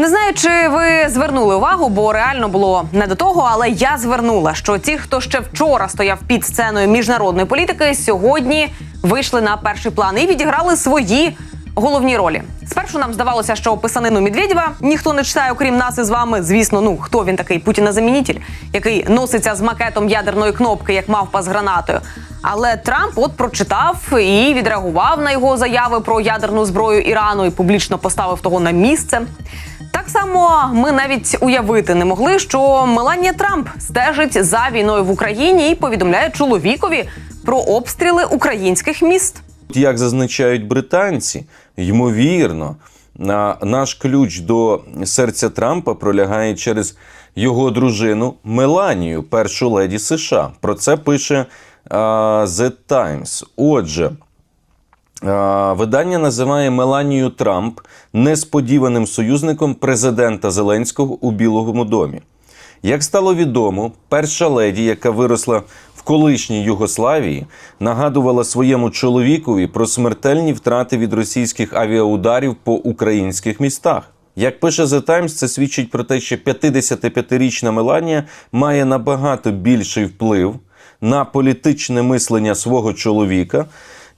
Не знаю, чи ви звернули увагу, бо реально було не до того, але я звернула, що ті, хто ще вчора стояв під сценою міжнародної політики, сьогодні вийшли на перший план і відіграли свої головні ролі. Спершу нам здавалося, що писанину Медведєва ніхто не читає, окрім нас із вами. Звісно, ну хто він такий Путіна замінітель, який носиться з макетом ядерної кнопки, як мавпа з гранатою. Але Трамп от прочитав і відреагував на його заяви про ядерну зброю Ірану і публічно поставив того на місце. Само ми навіть уявити не могли, що Меланія Трамп стежить за війною в Україні і повідомляє чоловікові про обстріли українських міст. Як зазначають британці, ймовірно, на- наш ключ до серця Трампа пролягає через його дружину Меланію, першу леді США. Про це пише а, The Times. Отже, видання називає Меланію Трамп несподіваним союзником президента Зеленського у Білому домі. Як стало відомо, перша леді, яка виросла в колишній Югославії, нагадувала своєму чоловікові про смертельні втрати від російських авіаударів по українських містах. Як пише The Times, це свідчить про те, що 55-річна Меланія має набагато більший вплив на політичне мислення свого чоловіка,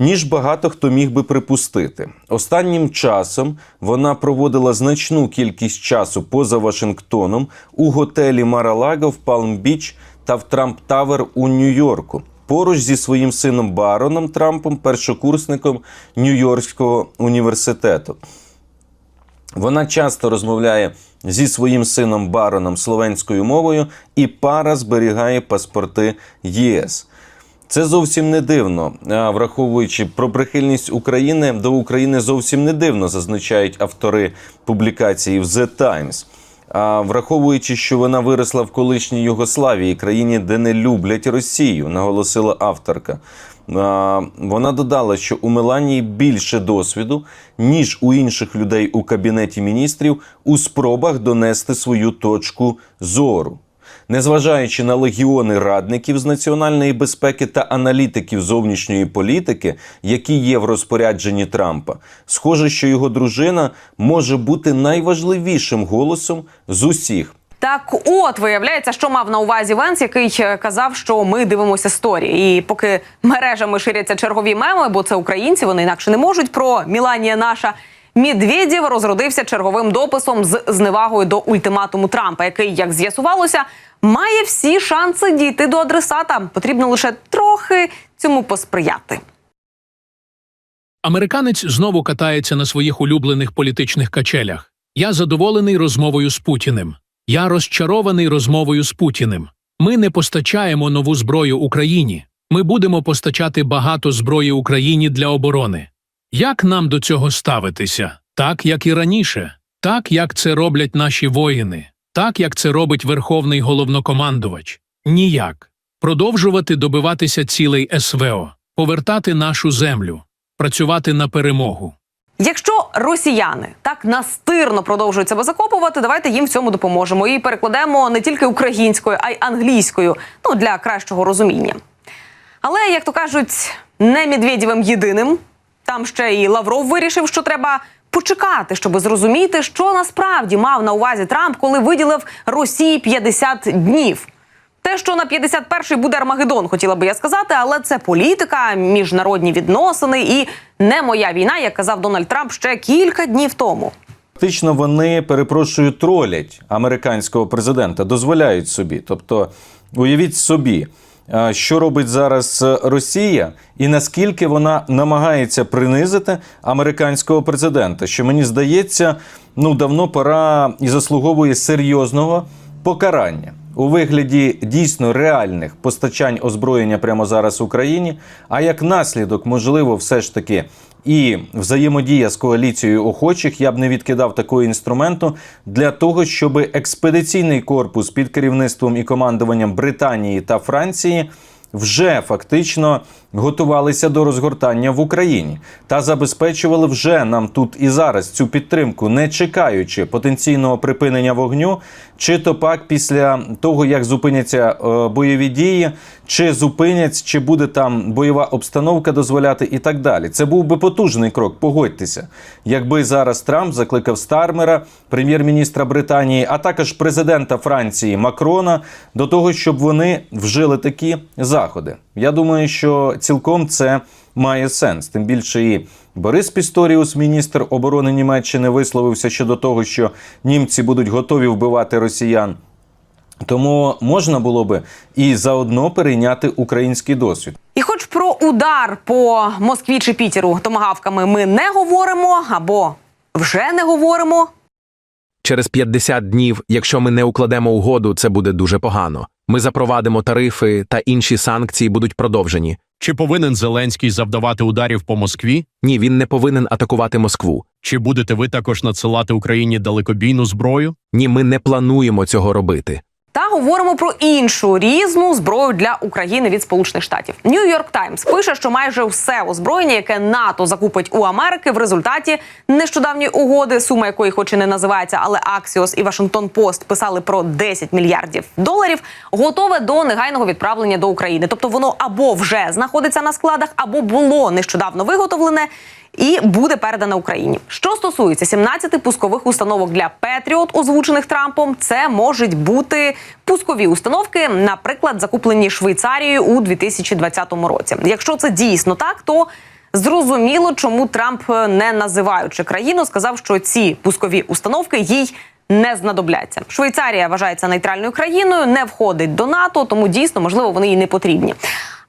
ніж багато хто міг би припустити. Останнім часом вона проводила значну кількість часу поза Вашингтоном у готелі Маралага в Палм-Біч та в Трамп Тавер у Нью-Йорку. Поруч зі своїм сином Бароном Трампом, першокурсником Нью-Йоркського університету. Вона часто розмовляє зі своїм сином Бароном словенською мовою, і пара зберігає паспорти ЄС. Це зовсім не дивно, враховуючи про прихильність України до України зовсім не дивно, зазначають автори публікації в The Times. А враховуючи, що вона виросла в колишній Югославії, країні, де не люблять Росію, наголосила авторка. А, Вона додала, що у Меланії більше досвіду, ніж у інших людей у кабінеті міністрів у спробах донести свою точку зору. Незважаючи на легіони радників з національної безпеки та аналітиків зовнішньої політики, які є в розпорядженні Трампа, схоже, що його дружина може бути найважливішим голосом з усіх. Так, от виявляється, що мав на увазі Венс, який е, казав, що ми дивимося сторі. І поки мережами ширяться чергові меми, бо це українці, вони інакше не можуть. Про Міланія наша Медведєв розродився черговим дописом з зневагою до ультиматуму Трампа, який, як з'ясувалося, має всі шанси дійти до адресата. Потрібно лише трохи цьому посприяти. Американець знову катається на своїх улюблених політичних качелях. Я задоволений розмовою з Путіним. Я розчарований розмовою з Путіним. Ми не постачаємо нову зброю Україні. Ми будемо постачати багато зброї Україні для оборони. Як нам до цього ставитися? Так, як і раніше, так, як це роблять наші воїни, так, як це робить Верховний головнокомандувач. Ніяк. Продовжувати добиватися цілей СВО, повертати нашу землю, працювати на перемогу. Якщо росіяни так настирно продовжують себе закопувати, давайте їм в цьому допоможемо і перекладемо не тільки українською, а й англійською, ну для кращого розуміння. Але як то кажуть, не Медведєвим єдиним. Там ще і Лавров вирішив, що треба почекати, щоб зрозуміти, що насправді мав на увазі Трамп, коли виділив Росії 50 днів. Те, що на 51-й буде Армагеддон, хотіла би я сказати, але це політика, міжнародні відносини і не моя війна, як казав Дональд Трамп ще кілька днів тому. Фактично вони, перепрошую, тролять американського президента, дозволяють собі. Тобто, уявіть собі, що робить зараз е, Росія, і наскільки вона намагається принизити американського президента, що мені здається, ну давно пора і заслуговує серйозного покарання у вигляді дійсно реальних постачань озброєння прямо зараз Україні. А як наслідок, можливо, все ж таки і взаємодія з коаліцією охочих, я б не відкидав такого інструменту для того, щоб експедиційний корпус під керівництвом і командуванням Британії та Франції вже фактично готувалися до розгортання в Україні та забезпечували вже нам тут і зараз цю підтримку, не чекаючи потенційного припинення вогню, чи то пак після того, як зупиняться е, бойові дії, чи зупиняться, чи буде там бойова обстановка дозволяти, і так далі. Це був би потужний крок. Погодьтеся, якби зараз Трамп закликав Стармера, прем'єр-міністра Британії, а також президента Франції Макрона до того, щоб вони вжили такі заходи. Я думаю, що цілком це має сенс. Тим більше і Борис Пісторіус, міністр оборони Німеччини, висловився щодо того, що німці будуть готові вбивати росіян. Тому можна було би і заодно перейняти український досвід. І хоч про удар по Москві чи Пітеру томагавками ми не говоримо або вже не говоримо. Через 50 днів, якщо ми не укладемо угоду, це буде дуже погано. Ми запровадимо тарифи та інші санкції будуть продовжені. Чи повинен Зеленський завдавати ударів по Москві? Ні, він не повинен атакувати Москву. Чи будете ви також надсилати Україні далекобійну зброю? Ні, ми не плануємо цього робити. Та говоримо про іншу різну зброю для України від Сполучених Штатів. Нью-Йорк Таймс пише, що майже все озброєння, яке НАТО закупить у Америки в результаті нещодавньої угоди, сума якої, хоч і не називається, але Аксіос і Вашингтон Пост писали про 10 мільярдів доларів, готове до негайного відправлення до України. Тобто воно або вже знаходиться на складах, або було нещодавно виготовлене. І буде передана Україні. Що стосується 17 пускових установок для Петріот, озвучених Трампом, це можуть бути пускові установки, наприклад, закуплені Швейцарією у 2020 році. Якщо це дійсно так, то зрозуміло, чому Трамп, не називаючи країну, сказав, що ці пускові установки їй не знадобляться. Швейцарія вважається нейтральною країною, не входить до НАТО, тому дійсно можливо вони їй не потрібні.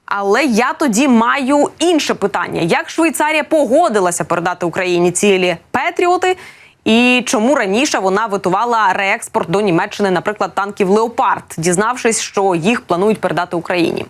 Але я тоді маю інше питання: як Швейцарія погодилася передати Україні цілі Петріоти, і чому раніше вона витувала реекспорт до Німеччини, наприклад, танків Леопард, дізнавшись, що їх планують передати Україні?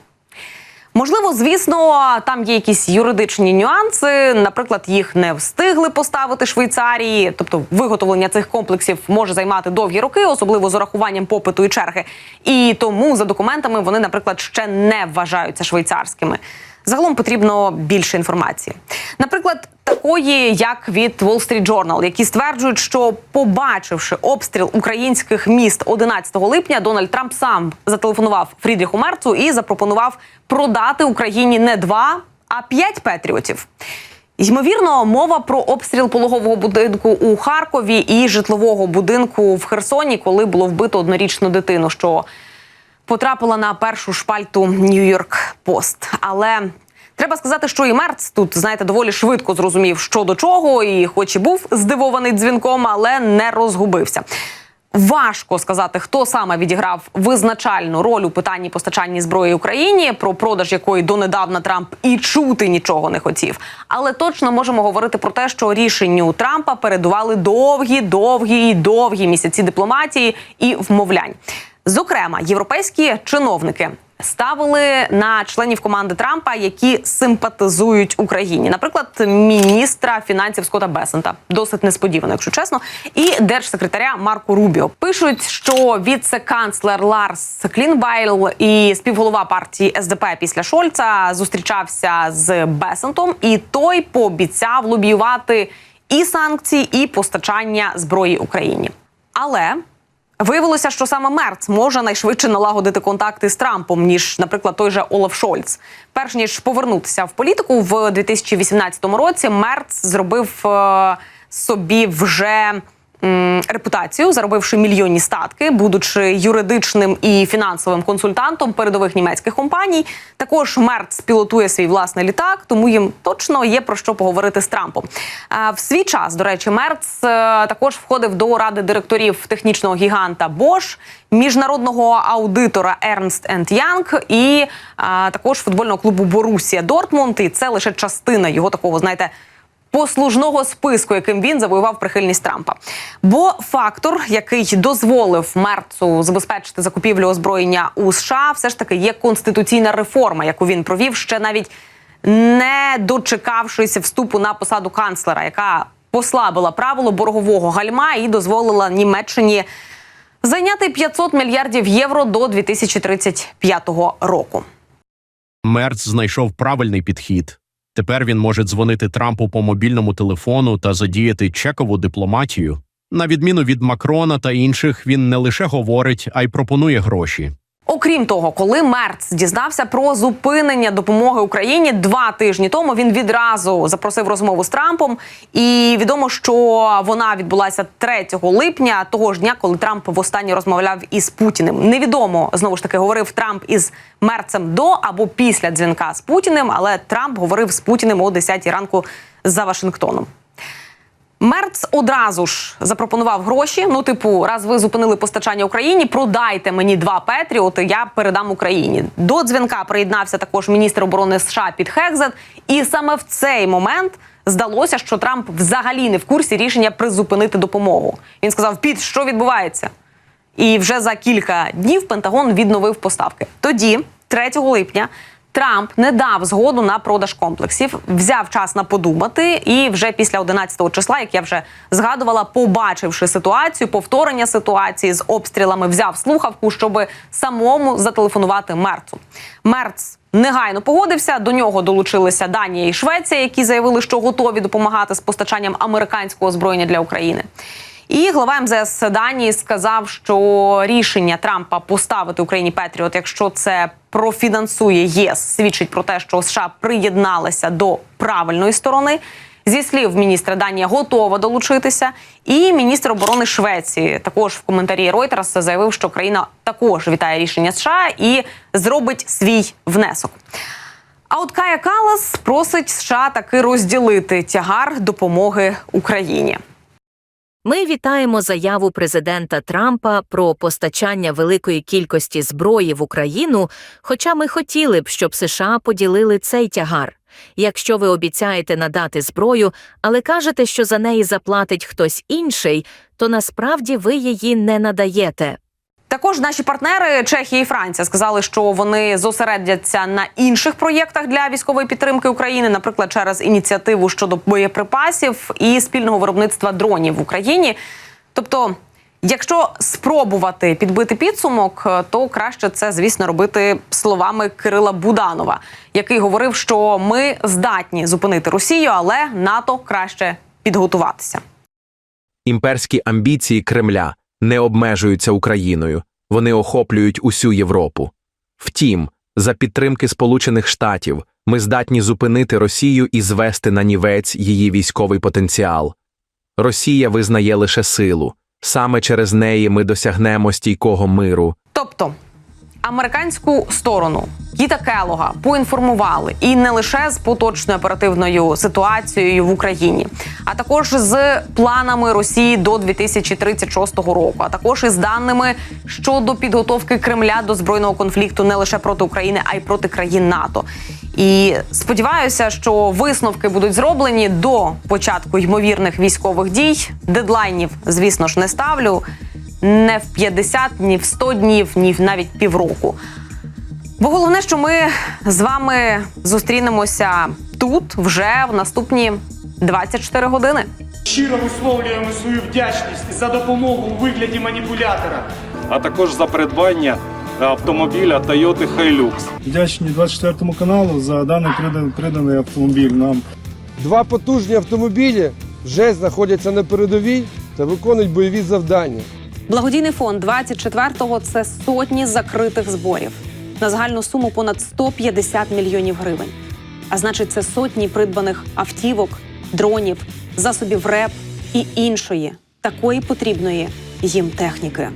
Можливо, звісно, там є якісь юридичні нюанси. Наприклад, їх не встигли поставити Швейцарії, тобто виготовлення цих комплексів може займати довгі роки, особливо з урахуванням попиту і черги. І тому за документами вони, наприклад, ще не вважаються швейцарськими. Загалом потрібно більше інформації. Наприклад, такої, як від Wall Street Journal, які стверджують, що побачивши обстріл українських міст 11 липня, Дональд Трамп сам зателефонував Фрідріху Мерцу і запропонував продати Україні не два, а п'ять петріотів. Ймовірно, мова про обстріл пологового будинку у Харкові і житлового будинку в Херсоні, коли було вбито однорічну дитину, що потрапила на першу шпальту Нью-Йорк Пост. Але треба сказати, що і Мерц тут, знаєте, доволі швидко зрозумів, що до чого, і, хоч і був здивований дзвінком, але не розгубився. Важко сказати, хто саме відіграв визначальну роль у питанні постачання зброї Україні, про продаж якої донедавна Трамп і чути нічого не хотів. Але точно можемо говорити про те, що рішенню Трампа передували довгі, довгі і довгі місяці дипломатії і вмовлянь. Зокрема, європейські чиновники ставили на членів команди Трампа, які симпатизують Україні, наприклад, міністра фінансів Скотта Бесента, досить несподівано, якщо чесно, і держсекретаря Марко Рубіо. Пишуть, що віце-канцлер Ларс Клінбайл і співголова партії СДП після Шольца зустрічався з Бесентом, і той пообіцяв лобіювати і санкції, і постачання зброї Україні. Але Виявилося, що саме Мерц може найшвидше налагодити контакти з Трампом, ніж, наприклад, той же Олаф Шольц. Перш ніж повернутися в політику в 2018 році, Мерц зробив е, собі вже репутацію, заробивши мільйонні статки, будучи юридичним і фінансовим консультантом передових німецьких компаній. Також Мерц пілотує свій власний літак, тому їм точно є про що поговорити з Трампом. В свій час, до речі, Мерц е, також входив до ради директорів технічного гіганта Bosch, міжнародного аудитора Ernst Young і також футбольного клубу Борусія Дортмунд. І це лише частина його такого, знаєте. Послужного списку, яким він завоював прихильність Трампа, бо фактор, який дозволив Мерцу забезпечити закупівлю озброєння у США, все ж таки є конституційна реформа, яку він провів ще навіть не дочекавшись вступу на посаду канцлера, яка послабила правило боргового гальма і дозволила Німеччині зайняти 500 мільярдів євро до 2035 року. Мерц знайшов правильний підхід. Тепер він може дзвонити Трампу по мобільному телефону та задіяти чекову дипломатію. На відміну від Макрона та інших, він не лише говорить, а й пропонує гроші. Окрім того, коли Мерц дізнався про зупинення допомоги Україні два тижні тому, він відразу запросив розмову з Трампом. І відомо, що вона відбулася 3 липня, того ж дня, коли Трамп востаннє розмовляв із Путіним. Невідомо знову ж таки говорив Трамп із Мерцем до або після дзвінка з Путіним, але Трамп говорив з Путіним о 10 ранку за Вашингтоном. Мерц одразу ж запропонував гроші. Ну, типу, раз ви зупинили постачання Україні, продайте мені два Петріоти, я передам Україні. До дзвінка приєднався також міністр оборони США Піт Хекзет. І саме в цей момент здалося, що Трамп взагалі не в курсі рішення призупинити допомогу. Він сказав: Піт, що відбувається? І вже за кілька днів Пентагон відновив поставки. Тоді, 3 липня, Трамп не дав згоду на продаж комплексів, взяв час на подумати, і вже після 11 числа, як я вже згадувала, побачивши ситуацію, повторення ситуації з обстрілами, взяв слухавку, щоб самому зателефонувати Мерцу. Мерц негайно погодився. До нього долучилися Данія і Швеція, які заявили, що готові допомагати з постачанням американського озброєння для України. І глава МЗС Данії сказав, що рішення Трампа поставити Україні Петріот, якщо це профінансує ЄС, свідчить про те, що США приєдналися до правильної сторони. Зі слів міністра Данія готова долучитися. І міністр оборони Швеції також в коментарі Reuters заявив, що країна також вітає рішення США і зробить свій внесок. А от Кая Калас просить США таки розділити тягар допомоги Україні. Ми вітаємо заяву президента Трампа про постачання великої кількості зброї в Україну, хоча ми хотіли б, щоб США поділили цей тягар. Якщо ви обіцяєте надати зброю, але кажете, що за неї заплатить хтось інший, то насправді ви її не надаєте. Також наші партнери Чехія і Франція сказали, що вони зосередяться на інших проєктах для військової підтримки України, наприклад, через ініціативу щодо боєприпасів і спільного виробництва дронів в Україні. Тобто, якщо спробувати підбити підсумок, то краще це, звісно, робити словами Кирила Буданова, який говорив, що ми здатні зупинити Росію, але НАТО краще підготуватися. Імперські амбіції Кремля не обмежуються Україною, вони охоплюють усю Європу. Втім, за підтримки Сполучених Штатів ми здатні зупинити Росію і звести на нівець її військовий потенціал. Росія визнає лише силу. Саме через неї ми досягнемо стійкого миру. Тобто американську сторону Кіта Келога поінформували і не лише з поточною оперативною ситуацією в Україні, а також з планами Росії до 2036 року, а також із даними щодо підготовки Кремля до збройного конфлікту не лише проти України, а й проти країн НАТО. І сподіваюся, що висновки будуть зроблені до початку ймовірних військових дій. Дедлайнів, звісно ж, не ставлю не в 50, ні в 100 днів, ні в навіть півроку. Бо головне, що ми з вами зустрінемося тут вже в наступні 24 години. Щиро висловлюємо свою вдячність за допомогу у вигляді маніпулятора. а також за придбання автомобіля Toyota Hilux. Вдячні 24 каналу за даний приданий, приданий автомобіль нам. Два потужні автомобілі вже знаходяться на передовій та виконують бойові завдання. Благодійний фонд 24-го – це сотні закритих зборів на загальну суму понад 150 мільйонів гривень. А значить, це сотні придбаних автівок, дронів, засобів РЕП і іншої такої потрібної їм техніки.